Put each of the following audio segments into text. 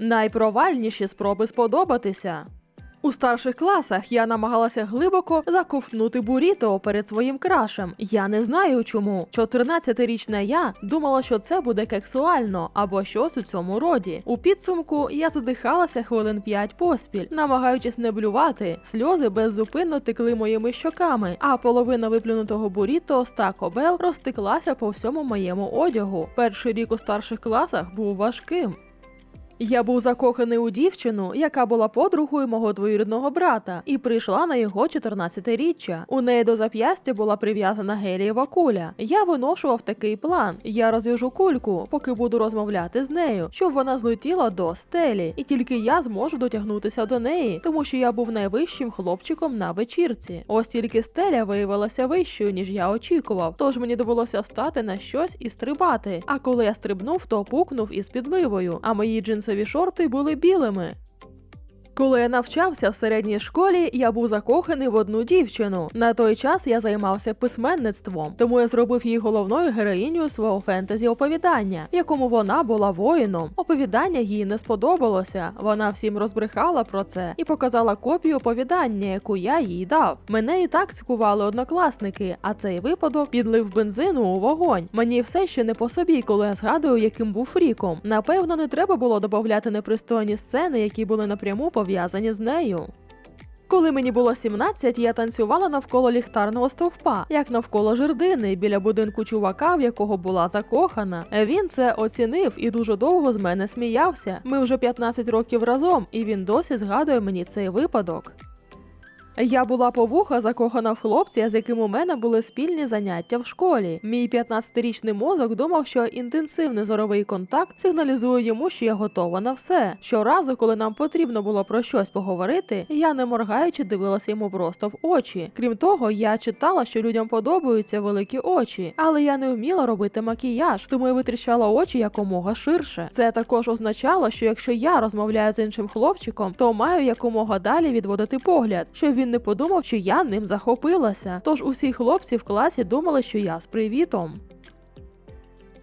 Найпровальніші спроби сподобатися. У старших класах я намагалася глибоко заковтнути буріто перед своїм крашем. Я не знаю чому. 14-річна я думала, що це буде кексуально або щось у цьому роді. У підсумку я задихалася хвилин 5 поспіль, намагаючись не блювати. Сльози беззупинно текли моїми щоками, а половина виплюнутого буріто з Bell розтеклася по всьому моєму одягу. Перший рік у старших класах був важким. Я був закоханий у дівчину, яка була подругою мого двоюрідного брата, і прийшла на його 14-річчя. У неї до зап'ястя була прив'язана гелієва куля. Я виношував такий план: я розв'яжу кульку, поки буду розмовляти з нею, щоб вона злетіла до стелі, і тільки я зможу дотягнутися до неї, тому що я був найвищим хлопчиком на вечірці. Ось тільки стеля виявилася вищою, ніж я очікував. Тож мені довелося встати на щось і стрибати. А коли я стрибнув, то пукнув із підливою, а мої джинсові шорти були білими. Коли я навчався в середній школі, я був закоханий в одну дівчину. На той час я займався письменництвом, тому я зробив її головною героїнею свого фентезі оповідання, якому вона була воїном. Оповідання їй не сподобалося. Вона всім розбрехала про це і показала копію оповідання, яку я їй дав. Мене і так цькували однокласники, а цей випадок підлив бензину у вогонь. Мені все ще не по собі, коли я згадую, яким був фріком. Напевно, не треба було додавати непристойні сцени, які були напряму пов'язані з нею. Коли мені було 17, я танцювала навколо ліхтарного стовпа, як навколо жердини, біля будинку чувака, в якого була закохана. Він це оцінив і дуже довго з мене сміявся. Ми вже 15 років разом, і він досі згадує мені цей випадок. Я була по вуха закохана в хлопця, з яким у мене були спільні заняття в школі. Мій 15-річний мозок думав, що інтенсивний зоровий контакт сигналізує йому, що я готова на все. Щоразу, коли нам потрібно було про щось поговорити, я не моргаючи дивилася йому просто в очі. Крім того, я читала, що людям подобаються великі очі, але я не вміла робити макіяж, тому я витріщала очі якомога ширше. Це також означало, що якщо я розмовляю з іншим хлопчиком, то маю якомога далі відводити погляд, щоб він не подумав, що я ним захопилася. Тож усі хлопці в класі думали, що я з привітом.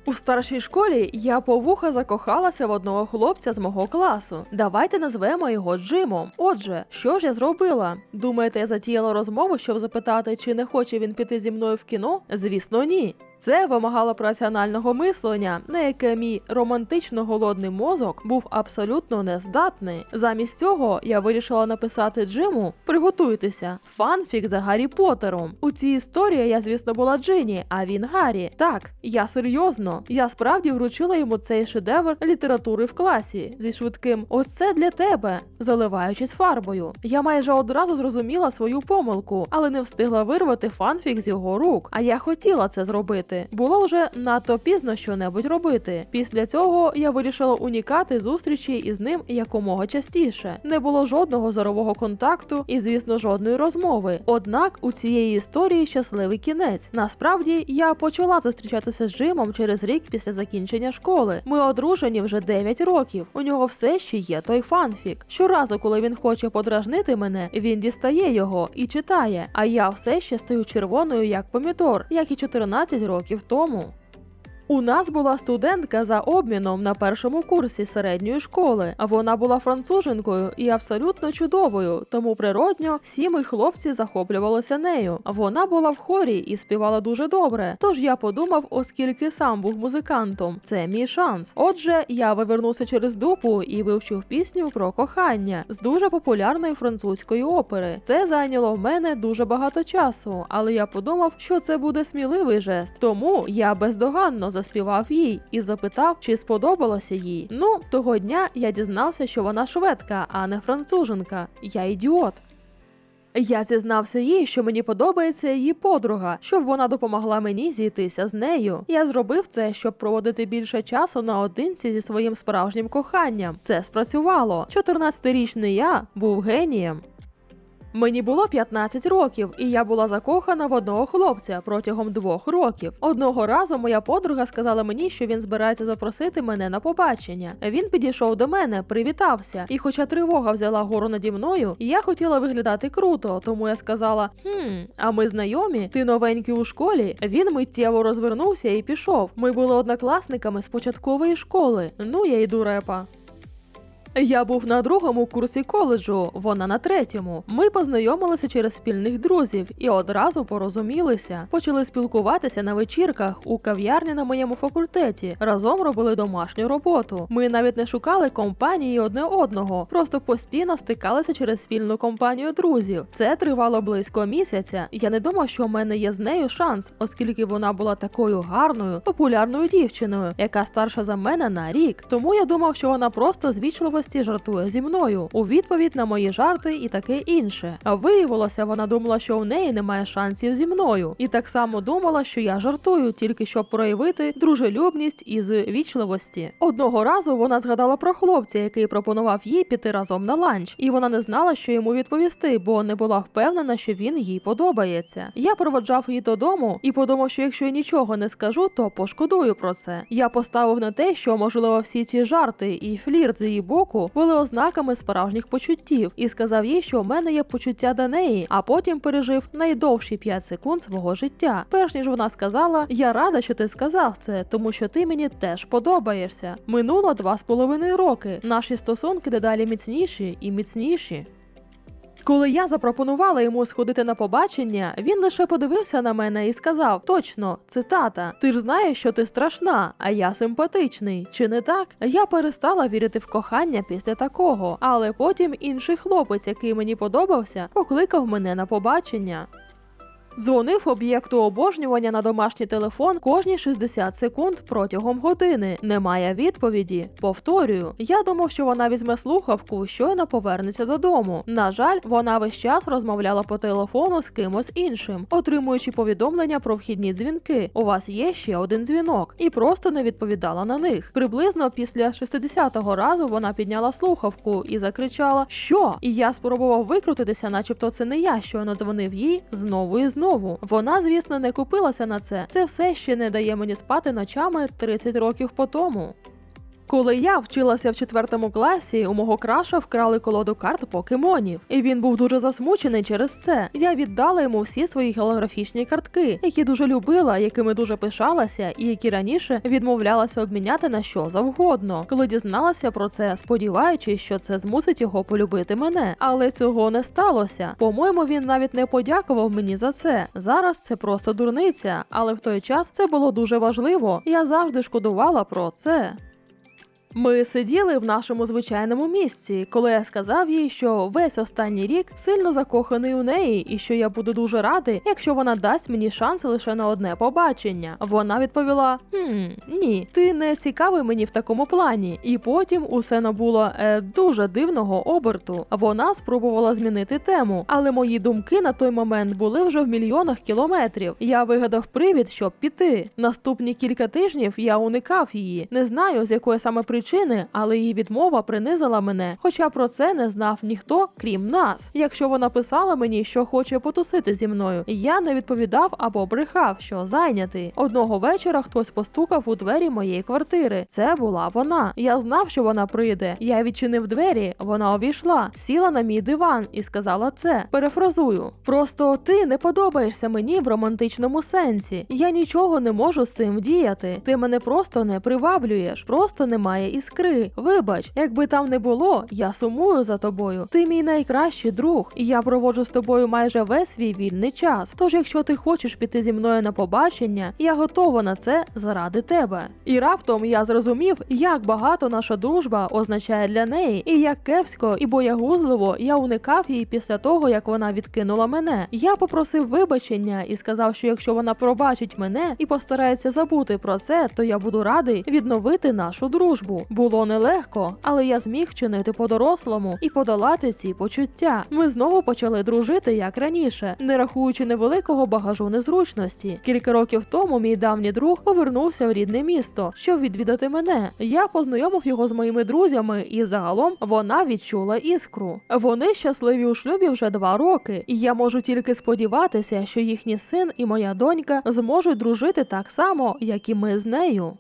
У старшій школі я по вуха закохалася в одного хлопця з мого класу. Давайте назвемо його Джимом. Отже, що ж я зробила? Думаєте, я затіяла розмову, щоб запитати, чи не хоче він піти зі мною в кіно? Звісно, ні. Це вимагало раціонального мислення, на яке мій романтично голодний мозок був абсолютно нездатний. Замість цього я вирішила написати Джиму Приготуйтеся, фанфік за Гаррі Поттером. У цій історії я, звісно, була Джині, а він Гаррі. Так, я серйозно. Я справді вручила йому цей шедевр літератури в класі зі швидким Оце для тебе, заливаючись фарбою. Я майже одразу зрозуміла свою помилку, але не встигла вирвати фанфік з його рук. А я хотіла це зробити. Було вже надто пізно що-небудь робити. Після цього я вирішила унікати зустрічі із ним якомога частіше. Не було жодного зорового контакту і, звісно, жодної розмови. Однак у цієї історії щасливий кінець. Насправді я почала зустрічатися з Джимом через рік після закінчення школи. Ми одружені вже 9 років. У нього все ще є той фанфік. Щоразу, коли він хоче подражнити мене, він дістає його і читає. А я все ще стою червоною як помідор, як і 14 років тому. У нас була студентка за обміном на першому курсі середньої школи, вона була француженкою і абсолютно чудовою, тому природньо всі ми хлопці захоплювалися нею. Вона була в хорі і співала дуже добре. Тож я подумав, оскільки сам був музикантом, це мій шанс. Отже, я вивернувся через дупу і вивчив пісню про кохання з дуже популярної французької опери. Це зайняло в мене дуже багато часу, але я подумав, що це буде сміливий жест. Тому я бездоганно заспівав їй і запитав, чи сподобалося їй. Ну, того дня я дізнався, що вона шведка, а не француженка. Я ідіот. Я зізнався їй, що мені подобається її подруга, щоб вона допомогла мені зійтися з нею. Я зробив це, щоб проводити більше часу наодинці зі своїм справжнім коханням. Це спрацювало. 14-річний я був генієм. Мені було 15 років, і я була закохана в одного хлопця протягом двох років. Одного разу моя подруга сказала мені, що він збирається запросити мене на побачення. Він підійшов до мене, привітався, і, хоча тривога взяла гору наді мною, я хотіла виглядати круто, тому я сказала: хм, а ми знайомі? Ти новенький у школі? Він миттєво розвернувся і пішов. Ми були однокласниками з початкової школи. Ну я йду репа. Я був на другому курсі коледжу, вона на третьому. Ми познайомилися через спільних друзів і одразу порозумілися. Почали спілкуватися на вечірках у кав'ярні на моєму факультеті. Разом робили домашню роботу. Ми навіть не шукали компанії одне одного, просто постійно стикалися через спільну компанію друзів. Це тривало близько місяця. Я не думав, що у мене є з нею шанс, оскільки вона була такою гарною, популярною дівчиною, яка старша за мене на рік. Тому я думав, що вона просто з вічливості жартує зі мною у відповідь на мої жарти і таке інше. А виявилося, вона думала, що у неї немає шансів зі мною, і так само думала, що я жартую, тільки щоб проявити дружелюбність із вічливості. Одного разу вона згадала про хлопця, який пропонував їй піти разом на ланч, і вона не знала, що йому відповісти, бо не була впевнена, що він їй подобається. Я проводжав її додому і подумав, що якщо я нічого не скажу, то пошкодую про це. Я поставив на те, що можливо всі ці жарти і флірт з її боку були ознаками справжніх почуттів, і сказав їй, що у мене є почуття до неї, а потім пережив найдовші 5 секунд свого життя. Перш ніж вона сказала: Я рада, що ти сказав це, тому що ти мені теж подобаєшся. Минуло два з половиною роки. Наші стосунки дедалі міцніші і міцніші. Коли я запропонувала йому сходити на побачення, він лише подивився на мене і сказав: Точно, цитата: Ти ж знаєш, що ти страшна, а я симпатичний. Чи не так? Я перестала вірити в кохання після такого, але потім інший хлопець, який мені подобався, покликав мене на побачення. Дзвонив об'єкту обожнювання на домашній телефон кожні 60 секунд протягом години. Немає відповіді. Повторюю, я думав, що вона візьме слухавку, щойно повернеться додому. На жаль, вона весь час розмовляла по телефону з кимось іншим, отримуючи повідомлення про вхідні дзвінки. У вас є ще один дзвінок, і просто не відповідала на них. Приблизно після 60-го разу вона підняла слухавку і закричала: Що? І я спробував викрутитися, начебто це не я, щойно дзвонив їй знову і знову. Вона, звісно, не купилася на це. Це все ще не дає мені спати ночами 30 років по тому. Коли я вчилася в четвертому класі, у мого краша вкрали колоду карт покемонів, і він був дуже засмучений через це. Я віддала йому всі свої голографічні картки, які дуже любила, якими дуже пишалася, і які раніше відмовлялася обміняти на що завгодно. Коли дізналася про це, сподіваючись, що це змусить його полюбити мене. Але цього не сталося. По-моєму, він навіть не подякував мені за це. Зараз це просто дурниця, але в той час це було дуже важливо. Я завжди шкодувала про це. Ми сиділи в нашому звичайному місці, коли я сказав їй, що весь останній рік сильно закоханий у неї, і що я буду дуже радий, якщо вона дасть мені шанс лише на одне побачення. Вона відповіла: «Хм, ні, ти не цікавий мені в такому плані. І потім усе набуло е, дуже дивного оберту. Вона спробувала змінити тему, але мої думки на той момент були вже в мільйонах кілометрів. Я вигадав привід, щоб піти. Наступні кілька тижнів я уникав її. Не знаю, з якої саме причини, але її відмова принизила мене. Хоча про це не знав ніхто, крім нас. Якщо вона писала мені, що хоче потусити зі мною, я не відповідав або брехав, що зайнятий. Одного вечора хтось постукав у двері моєї квартири. Це була вона. Я знав, що вона прийде. Я відчинив двері, вона увійшла, сіла на мій диван і сказала це. Перефразую: просто ти не подобаєшся мені в романтичному сенсі. Я нічого не можу з цим діяти. Ти мене просто не приваблюєш, просто немає іскри. Вибач, якби там не було, я сумую за тобою. Ти мій найкращий друг, і я проводжу з тобою майже весь свій вільний час. Тож, якщо ти хочеш піти зі мною на побачення, я готова на це заради тебе. І раптом я зрозумів, як багато наша дружба означає для неї, і як кепсько і боягузливо я уникав її після того, як вона відкинула мене. Я попросив вибачення і сказав, що якщо вона пробачить мене і постарається забути про це, то я буду радий відновити нашу дружбу. Було нелегко, але я зміг вчинити по-дорослому і подолати ці почуття. Ми знову почали дружити як раніше, не рахуючи невеликого багажу незручності. Кілька років тому мій давній друг повернувся в рідне місто, щоб відвідати мене. Я познайомив його з моїми друзями, і загалом вона відчула іскру. Вони щасливі у шлюбі вже два роки, і я можу тільки сподіватися, що їхній син і моя донька зможуть дружити так само, як і ми з нею.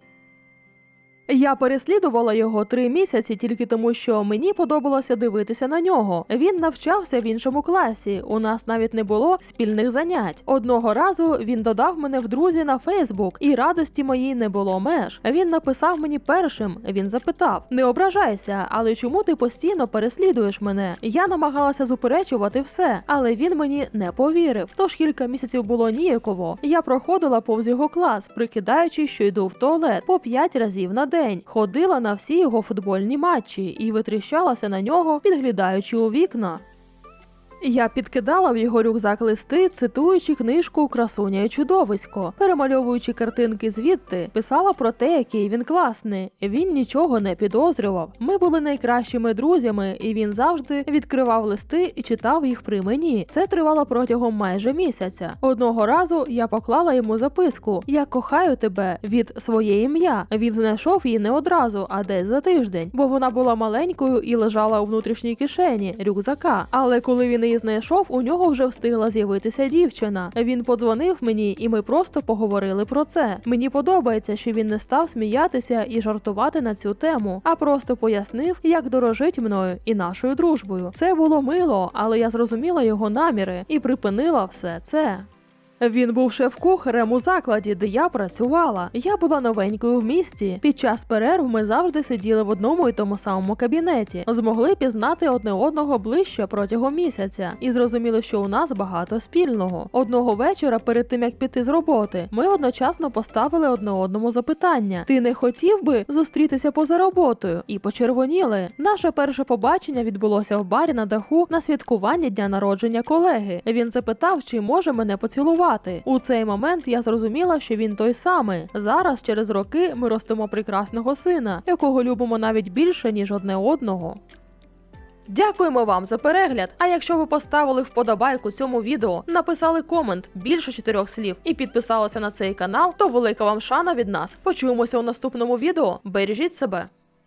Я переслідувала його три місяці тільки тому, що мені подобалося дивитися на нього. Він навчався в іншому класі. У нас навіть не було спільних занять. Одного разу він додав мене в друзі на Фейсбук, і радості моїй не було меж. Він написав мені першим. Він запитав: Не ображайся, але чому ти постійно переслідуєш мене? Я намагалася зуперечувати все, але він мені не повірив. Тож кілька місяців було ніяково. Я проходила повз його клас, прикидаючи, що йду в туалет по п'ять разів на день. Ходила на всі його футбольні матчі і витріщалася на нього, підглядаючи у вікна. Я підкидала в його рюкзак листи, цитуючи книжку Красуня і чудовисько, перемальовуючи картинки звідти, писала про те, який він класний. Він нічого не підозрював. Ми були найкращими друзями, і він завжди відкривав листи і читав їх при мені. Це тривало протягом майже місяця. Одного разу я поклала йому записку: Я кохаю тебе від своє ім'я. Він знайшов її не одразу, а десь за тиждень, бо вона була маленькою і лежала у внутрішній кишені рюкзака. Але коли він її знайшов, у нього вже встигла з'явитися дівчина. Він подзвонив мені, і ми просто поговорили про це. Мені подобається, що він не став сміятися і жартувати на цю тему, а просто пояснив, як дорожить мною і нашою дружбою. Це було мило, але я зрозуміла його наміри і припинила все це. Він був шеф-кухарем у закладі, де я працювала. Я була новенькою в місті. Під час перерв ми завжди сиділи в одному і тому самому кабінеті, змогли пізнати одне одного ближче протягом місяця і зрозуміли, що у нас багато спільного. Одного вечора, перед тим як піти з роботи, ми одночасно поставили одне одному запитання: Ти не хотів би зустрітися поза роботою? І почервоніли. Наше перше побачення відбулося в барі на даху на святкування дня народження колеги. Він запитав, чи може мене поцілувати. У цей момент я зрозуміла, що він той самий. Зараз, через роки, ми ростимо прекрасного сина, якого любимо навіть більше ніж одне одного. Дякуємо вам за перегляд. А якщо ви поставили вподобайку цьому відео, написали комент більше чотирьох слів і підписалися на цей канал, то велика вам шана від нас. Почуємося у наступному відео. Бережіть себе.